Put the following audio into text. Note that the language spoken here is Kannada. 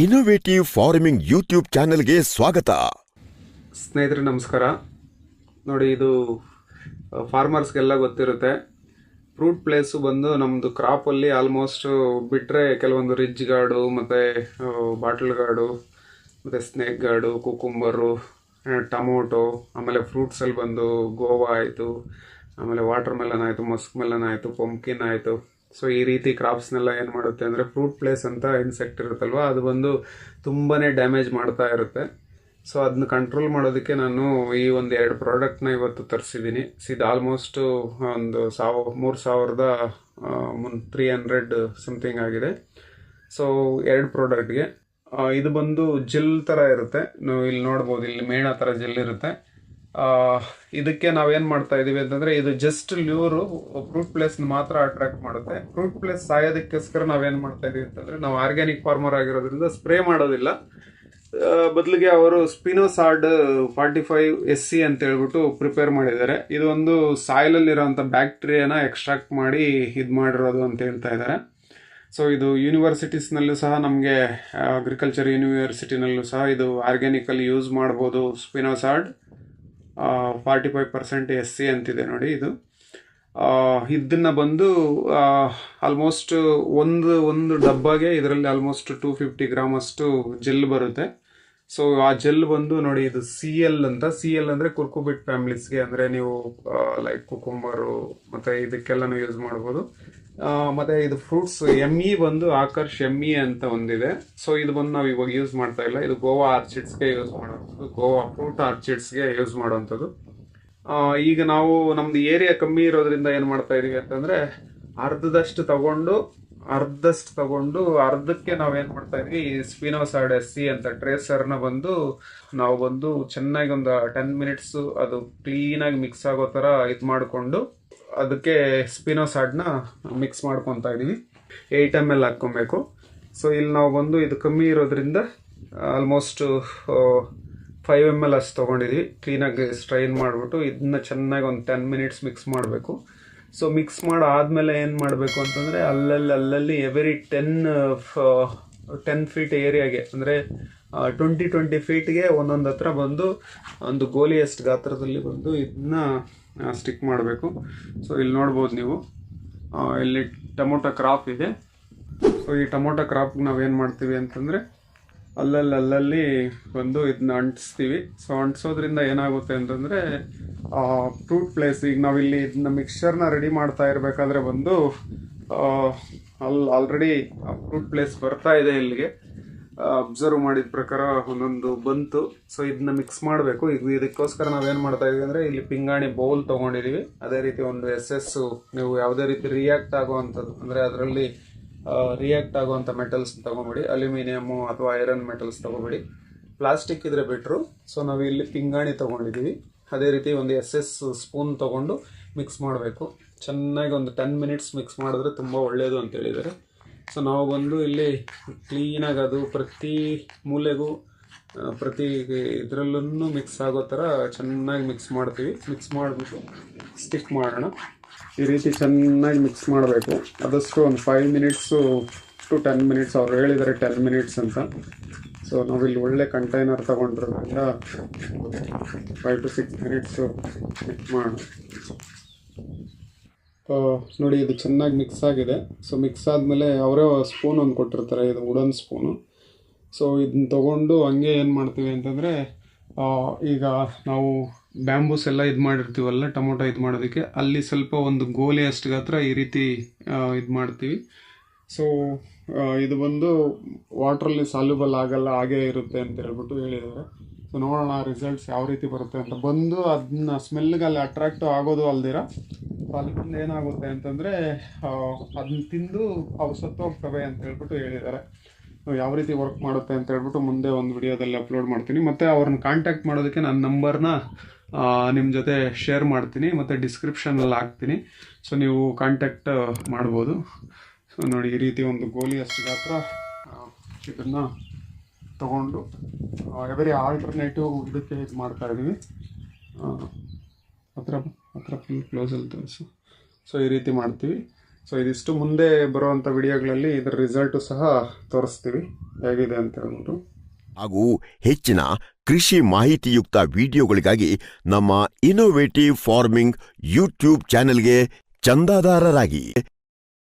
ಇನೋವೇಟಿವ್ ಫಾರ್ಮಿಂಗ್ ಯೂಟ್ಯೂಬ್ ಚಾನೆಲ್ಗೆ ಸ್ವಾಗತ. ಸ್ನೇಹಿತರೆ, ನಮಸ್ಕಾರ. ನೋಡಿ, ಇದು ಫಾರ್ಮರ್ಸ್ಗೆಲ್ಲ ಗೊತ್ತಿರುತ್ತೆ. ಫ್ರೂಟ್ ಪ್ಲೇಸು ಬಂದು ನಮ್ಮದು ಕ್ರಾಪಲ್ಲಿ ಆಲ್ಮೋಸ್ಟ್ ಬಿಟ್ಟರೆ ಕೆಲವೊಂದು ರಿಜ್ ಗಾರ್ಡು ಮತ್ತು ಬಾಟಲ್ ಗಾರ್ಡು ಮತ್ತು ಸ್ನೇಕ್ ಗಾರ್ಡು ಕುಕುಂಬರು ಟೊಮೊಟೊ, ಆಮೇಲೆ ಫ್ರೂಟ್ಸಲ್ಲಿ ಬಂದು ಗೋವಾ ಆಯಿತು, ಆಮೇಲೆ ವಾಟರ್ ಮೆಲನ್ ಆಯಿತು ಮಸ್ಕ್ ಮೆಲನ್ ಆಯಿತು ಪಂಪ್ಕಿನ್ ಆಯಿತು. ಸೊ ಈ ರೀತಿ ಕ್ರಾಪ್ಸ್ನೆಲ್ಲ ಏನು ಮಾಡುತ್ತೆ ಅಂದರೆ ಫ್ರೂಟ್ ಪ್ಲೇಸ್ ಅಂತ ಇನ್ಸೆಕ್ಟ್ ಇರುತ್ತಲ್ವ, ಅದು ಬಂದು ತುಂಬಾ ಡ್ಯಾಮೇಜ್ ಮಾಡ್ತಾ ಇರುತ್ತೆ. ಸೊ ಅದನ್ನ ಕಂಟ್ರೋಲ್ ಮಾಡೋದಕ್ಕೆ ನಾನು ಈ ಒಂದು ಎರಡು ಪ್ರಾಡಕ್ಟ್ನ ಇವತ್ತು ತರಿಸಿದ್ದೀನಿ ಇದು ಆಲ್ಮೋಸ್ಟು ಒಂದು ಸಾವ ಮೂರು ಸಾವಿರದ ಮುನ್ ತ್ರೀ ಹಂಡ್ರೆಡ್ ಸಮಥಿಂಗ್ ಆಗಿದೆ. ಸೊ ಎರಡು ಪ್ರಾಡಕ್ಟ್ಗೆ ಇದು ಬಂದು ಜೆಲ್ ಥರ ಇರುತ್ತೆ. ನೀವು ಇಲ್ಲಿ ನೋಡ್ಬೋದು, ಇಲ್ಲಿ ಮೇಣ ಥರ ಜೆಲ್ ಇರುತ್ತೆ. ಇದಕ್ಕೆ ನಾವೇನು ಮಾಡ್ತಾ ಇದೀವಿ ಅಂತಂದ್ರೆ ಇದು ಜಸ್ಟ್ ಲ್ಯೂರು ಫ್ರೂಟ್ ಪ್ಲೇಸ್ ಮಾತ್ರ ಅಟ್ರಾಕ್ಟ್ ಮಾಡುತ್ತೆ. ಫ್ರೂಟ್ ಪ್ಲೇಸ್ ಸಾಯೋದಕ್ಕೋಸ್ಕರ ನಾವೇನು ಮಾಡ್ತಾ ಇದೀವಿ ಅಂತಂದ್ರೆ ನಾವು ಆರ್ಗ್ಯಾನಿಕ್ ಫಾರ್ಮರ್ ಆಗಿರೋದ್ರಿಂದ ಸ್ಪ್ರೇ ಮಾಡೋದಿಲ್ಲ. ಬದಲಿಗೆ ಅವರು spinosad forty five S C ಅಂತ ಹೇಳ್ಬಿಟ್ಟು ಪ್ರಿಪೇರ್ ಮಾಡಿದ್ದಾರೆ. ಇದು ಒಂದು ಬ್ಯಾಕ್ಟೀರಿಯಾನ ಎಕ್ಸ್ಟ್ರಾಕ್ಟ್ ಮಾಡಿ ಇದು ಮಾಡಿರೋದು ಅಂತ ಹೇಳ್ತಾ ಇದ್ದಾರೆ. ಸೊ ಇದು ಯೂನಿವರ್ಸಿಟೀಸ್ನಲ್ಲೂ ಸಹ ನಮಗೆ ಅಗ್ರಿಕಲ್ಚರ್ ಯೂನಿವರ್ಸಿಟಿನಲ್ಲೂ ಸಹ ಇದು ಆರ್ಗ್ಯಾನಿಕಲ್ಲಿ ಯೂಸ್ ಮಾಡ್ಬೋದು spinosad forty five percent S C ಅಂತಿದೆ ನೋಡಿ ಇದು. ಇದನ್ನು ಬಂದು ಆಲ್ಮೋಸ್ಟ್ ಒಂದು ಒಂದು ಡಬ್ಬಾಗೆ ಇದರಲ್ಲಿ ಆಲ್ಮೋಸ್ಟ್ ಟೂ ಫಿಫ್ಟಿ ಗ್ರಾಮ್ ಅಷ್ಟು ಜೆಲ್ ಬರುತ್ತೆ. ಸೊ ಆ ಜೆಲ್ ಬಂದು ನೋಡಿ, ಇದು ಸಿ ಎಲ್ ಅಂತ ಸಿ ಎಲ್ ಅಂದ್ರೆ ಕುರ್ಕುಬಿಟ್ ಫ್ಯಾಮಿಲೀಸ್ಗೆ ಅಂದ್ರೆ ನೀವು ಲೈಕ್ ಕುಕುಂಬರು ಮತ್ತೆ ಇದಕ್ಕೆಲ್ಲನೂ ಯೂಸ್ ಮಾಡ್ಬೋದು. ಮತ್ತೆ ಇದು ಫ್ರೂಟ್ಸ್ ಎಂ ಇ ಬಂದು ಆಕರ್ಷ್ ಎಂ ಇ ಅಂತ ಒಂದಿದೆ. ಸೊ ಇದು ಬಂದು ನಾವು ಇವಾಗ ಯೂಸ್ ಮಾಡ್ತಾ ಇಲ್ಲ. ಇದು ಗೋವಾ ಆರ್ಚಿಡ್ಸ್ಗೆ ಯೂಸ್ ಮಾಡೋದು. ಗೋವಾ ಫ್ರೂಟ್ ಆರ್ಚಿಡ್ಸ್ಗೆ ಯೂಸ್ ಮಾಡುವಂಥದ್ದು. ಈಗ ನಾವು ನಮ್ದು ಏರಿಯಾ ಕಮ್ಮಿ ಇರೋದ್ರಿಂದ ಏನು ಮಾಡ್ತಾ ಇದೀವಿ ಅಂತಂದ್ರೆ, ಅರ್ಧದಷ್ಟು ತಗೊಂಡು ಅರ್ಧಷ್ಟು ತಗೊಂಡು ಅರ್ಧಕ್ಕೆ ನಾವೇನ್ ಮಾಡ್ತಾ ಇದೀವಿ ಸ್ಪಿನೋಸಾಡ್ ಎಸ್ ಸಿ ಅಂತ ಟ್ರೇಸರ್ನ ಬಂದು ನಾವು ಬಂದು ಚೆನ್ನಾಗಿ ಒಂದು ಟೆನ್ ಮಿನಿಟ್ಸ್ ಅದು ಕ್ಲೀನಾಗಿ ಮಿಕ್ಸ್ ಆಗೋ ತರ ಇದು ಮಾಡಿಕೊಂಡು ಅದಕ್ಕೆ ಸ್ಪಿನೋಸಾಡ್ನ ಮಿಕ್ಸ್ ಮಾಡ್ಕೊತಾ ಇದೀವಿ ಏಯ್ಟ್ ಎಂ ಎಲ್ ಹಾಕ್ಕೊಬೇಕು. ಸೊ ಇಲ್ಲಿ ನಾವು ಬಂದು ಇದು ಕಮ್ಮಿ ಇರೋದ್ರಿಂದ ಆಲ್ಮೋಸ್ಟ್ ಫೈವ್ ಎಂ ಎಲ್ ಅಷ್ಟು ತೊಗೊಂಡಿದ್ವಿ. ಕ್ಲೀನಾಗಿ ಸ್ಟ್ರೈನ್ ಮಾಡಿಬಿಟ್ಟು ಇದನ್ನ ಚೆನ್ನಾಗಿ ಒಂದು ಟೆನ್ ಮಿನಿಟ್ಸ್ ಮಿಕ್ಸ್ ಮಾಡಬೇಕು. ಸೊ ಮಿಕ್ಸ್ ಮಾಡಿ ಆದಮೇಲೆ ಏನು ಮಾಡಬೇಕು ಅಂತಂದರೆ ಅಲ್ಲಲ್ಲಿ ಅಲ್ಲಲ್ಲಿ ಎವರಿ ಟೆನ್ ಟೆನ್ ಫೀಟ್ ಏರಿಯಾಗೆ ಅಂದರೆ ಟ್ವೆಂಟಿ ಟ್ವೆಂಟಿ ಫೀಟ್ಗೆ ಒಂದೊಂದು ಹತ್ರ ಬಂದು ಒಂದು ಗೋಲಿಯಷ್ಟು ಗಾತ್ರದಲ್ಲಿ ಬಂದು ಇದನ್ನ ಸ್ಟಿಕ್ ಮಾಡಬೇಕು. ಸೊ ಇಲ್ಲಿ ನೋಡ್ಬೋದು ನೀವು. ಇಲ್ಲಿ ಟೊಮೊಟೊ ಕ್ರಾಪ್ ಇದೆ. ಸೊ ಈ ಟೊಮೊಟೊ ಕ್ರಾಪ್ಗೆ ನಾವೇನು ಮಾಡ್ತೀವಿ ಅಂತಂದರೆ ಅಲ್ಲಲ್ಲಿ ಅಲ್ಲಲ್ಲಿ ಬಂದು ಇದನ್ನ ಅಂಟಿಸ್ತೀವಿ. ಸೊ ಅಂಟಿಸೋದ್ರಿಂದ ಏನಾಗುತ್ತೆ ಅಂತಂದರೆ ಫ್ರೂಟ್ ಪ್ಲೇಸ್ ಈಗ ನಾವಿಲ್ಲಿ ಇದನ್ನ ಮಿಕ್ಸ್ಚರ್ನ ರೆಡಿ ಮಾಡ್ತಾ ಇರಬೇಕಾದ್ರೆ ಬಂದು ಅಲ್ಲಿ ಆಲ್ರೆಡಿ ಫ್ರೂಟ್ ಪ್ಲೇಸ್ ಬರ್ತಾ ಇದೆ ಇಲ್ಲಿಗೆ. ಅಬ್ಸರ್ವ್ ಮಾಡಿದ ಪ್ರಕಾರ ಒಂದೊಂದು ಬಂತು. ಸೊ ಇದನ್ನ ಮಿಕ್ಸ್ ಮಾಡಬೇಕು. ಈಗ ಇದಕ್ಕೋಸ್ಕರ ನಾವೇನು ಮಾಡ್ತಾ ಇದೀವಿ ಅಂದರೆ, ಇಲ್ಲಿ ಪಿಂಗಾಣಿ ಬೌಲ್ ತೊಗೊಂಡಿದ್ದೀವಿ ಅದೇ ರೀತಿ ಒಂದು ಎಸ್ ಎಸ್ಸು ನೀವು ಯಾವುದೇ ರೀತಿ ರಿಯಾಕ್ಟ್ ಆಗುವಂಥದ್ದು, ಅಂದರೆ ಅದರಲ್ಲಿ ರಿಯಾಕ್ಟ್ ಆಗುವಂಥ ಮೆಟಲ್ಸ್ ತೊಗೊಬೇಡಿ. ಅಲ್ಯೂಮಿನಿಯಮು ಅಥವಾ ಐರನ್ ಮೆಟಲ್ಸ್ ತೊಗೊಬೇಡಿ. ಪ್ಲಾಸ್ಟಿಕ್ ಇದ್ರೆ ಬಿಟ್ರು ಸೊ ನಾವು ಇಲ್ಲಿ ಪಿಂಗಾಣಿ ತೊಗೊಂಡಿದ್ದೀವಿ ಅದೇ ರೀತಿ ಒಂದು ಎಸ್ ಎಸ್ ಸ್ಪೂನ್ ತಗೊಂಡು ಮಿಕ್ಸ್ ಮಾಡಬೇಕು. ಚೆನ್ನಾಗಿ ಒಂದು ಟೆನ್ ಮಿನಿಟ್ಸ್ ಮಿಕ್ಸ್ ಮಾಡಿದ್ರೆ ತುಂಬ ಒಳ್ಳೆಯದು ಅಂತ ಹೇಳಿದ್ದಾರೆ ಸೊ ನಾವು ಬಂದು ಇಲ್ಲಿ ಕ್ಲೀನಾಗಿ ಅದು ಪ್ರತಿ ಮೂಲೆಗೂ ಪ್ರತಿ ಇದರಲ್ಲೂ ಮಿಕ್ಸ್ ಆಗೋ ಥರ ಚೆನ್ನಾಗಿ ಮಿಕ್ಸ್ ಮಾಡ್ತೀವಿ. ಮಿಕ್ಸ್ ಮಾಡಿಬಿಟ್ಟು ಸ್ಟಿಕ್ ಮಾಡೋಣ. ಈ ರೀತಿ ಚೆನ್ನಾಗಿ ಮಿಕ್ಸ್ ಮಾಡಬೇಕು. ಆದಷ್ಟು ಒಂದು five minutes to ten minutes ಅವ್ರು ಹೇಳಿದ್ದಾರೆ ಟೆನ್ ಮಿನಿಟ್ಸ್ ಅಂತ. ಸೊ ನಾವಿಲ್ಲಿ ಒಳ್ಳೆ container ತೊಗೊಂಡಿರೋದ್ರಿಂದ five to six minutes mix ಮಾಡೋಣ ನೋಡಿ ಇದು ಚೆನ್ನಾಗಿ ಮಿಕ್ಸ್ ಆಗಿದೆ. ಸೊ ಮಿಕ್ಸ್ ಆದಮೇಲೆ ಅವರೇ ಸ್ಪೂನ್ ಒಂದು ಕೊಟ್ಟಿರ್ತಾರೆ, ಇದು ವುಡನ್ ಸ್ಪೂನು ಸೊ ಇದನ್ನ ತಗೊಂಡು ಹಂಗೆ ಏನು ಮಾಡ್ತೀವಿ ಅಂತಂದರೆ ಈಗ ನಾವು ಬ್ಯಾಂಬೂಸ್ ಎಲ್ಲ ಇದು ಮಾಡಿರ್ತೀವಲ್ಲ, ಟೊಮೊಟೊ ಇದು ಮಾಡೋದಕ್ಕೆ, ಅಲ್ಲಿ ಸ್ವಲ್ಪ ಒಂದು ಗೋಲಿ ಅಷ್ಟು ಗಾತ್ರ ಈ ರೀತಿ ಇದು ಮಾಡ್ತೀವಿ. ಸೊ ಇದು ಬಂದು ವಾಟ್ರಲ್ಲಿ ಸಾಲ್ಯುಬಲ್ ಆಗಲ್ಲ, ಹಾಗೇ ಇರುತ್ತೆ ಅಂತ ಹೇಳ್ಬಿಟ್ಟು ಹೇಳಿದ್ದಾರೆ. ಸೊ ನೋಡೋಣ ರಿಸಲ್ಟ್ಸ್ ಯಾವ ರೀತಿ ಬರುತ್ತೆ ಅಂತ. ಬಂದು ಅದನ್ನ ಸ್ಮೆಲ್ಗೆ ಅಲ್ಲಿ ಅಟ್ರಾಕ್ಟ್ ಆಗೋದು ಅಲ್ದಿರ ಅಲ್ಲಿಂದ ಏನಾಗುತ್ತೆ ಅಂತಂದರೆ ಅದನ್ನ ತಿಂದು ಅವು ಸತ್ತೋಗ್ತವೆ ಅಂತ ಹೇಳ್ಬಿಟ್ಟು ಹೇಳಿದ್ದಾರೆ. ಯಾವ ರೀತಿ ವರ್ಕ್ ಮಾಡುತ್ತೆ ಅಂತ ಹೇಳ್ಬಿಟ್ಟು ಮುಂದೆ ಒಂದು ವಿಡಿಯೋದಲ್ಲಿ ಅಪ್ಲೋಡ್ ಮಾಡ್ತೀನಿ. ಮತ್ತು ಅವ್ರನ್ನ ಕಾಂಟ್ಯಾಕ್ಟ್ ಮಾಡೋದಕ್ಕೆ ನನ್ನ ನಂಬರ್ನ ನಿಮ್ಮ ಜೊತೆ ಶೇರ್ ಮಾಡ್ತೀನಿ. ಮತ್ತು ಡಿಸ್ಕ್ರಿಪ್ಷನಲ್ಲಿ ಹಾಕ್ತೀನಿ. ಸೊ ನೀವು ಕಾಂಟ್ಯಾಕ್ಟ್ ಮಾಡ್ಬೋದು. ಸೊ ನೋಡಿ, ಈ ರೀತಿ ಒಂದು ಗೋಲಿ ಅಷ್ಟು ಗಾತ್ರ ಇದನ್ನು ತಗೊಂಡು ಎವರಿ ಆಲ್ಟರ್ನೇಟಿವ್ ಇದಕ್ಕೆ ಇದು ಮಾಡ್ತಾ ಇದ್ದೀವಿ. ಹತ್ರ ಹತ್ರ ಫುಲ್ ಕ್ಲೋಸಲ್ಲಿ ತೋರಿಸು. ಸೊ ಈ ರೀತಿ ಮಾಡ್ತೀವಿ. ಸೊ ಇದಿಷ್ಟು ಮುಂದೆ ಬರುವಂಥ ವಿಡಿಯೋಗಳಲ್ಲಿ ಇದರ ರಿಸಲ್ಟು ಸಹ ತೋರಿಸ್ತೀವಿ. ಹೇಗಿದೆ ಅಂತ ಹೇಳ್ಬಿಟ್ಟು ಹಾಗೂ ಹೆಚ್ಚಿನ ಕೃಷಿ ಮಾಹಿತಿಯುಕ್ತ ವಿಡಿಯೋಗಳಿಗಾಗಿ ನಮ್ಮ ಇನೋವೇಟಿವ್ ಫಾರ್ಮಿಂಗ್ ಯೂಟ್ಯೂಬ್ ಚಾನೆಲ್ಗೆ ಚಂದಾದಾರರಾಗಿ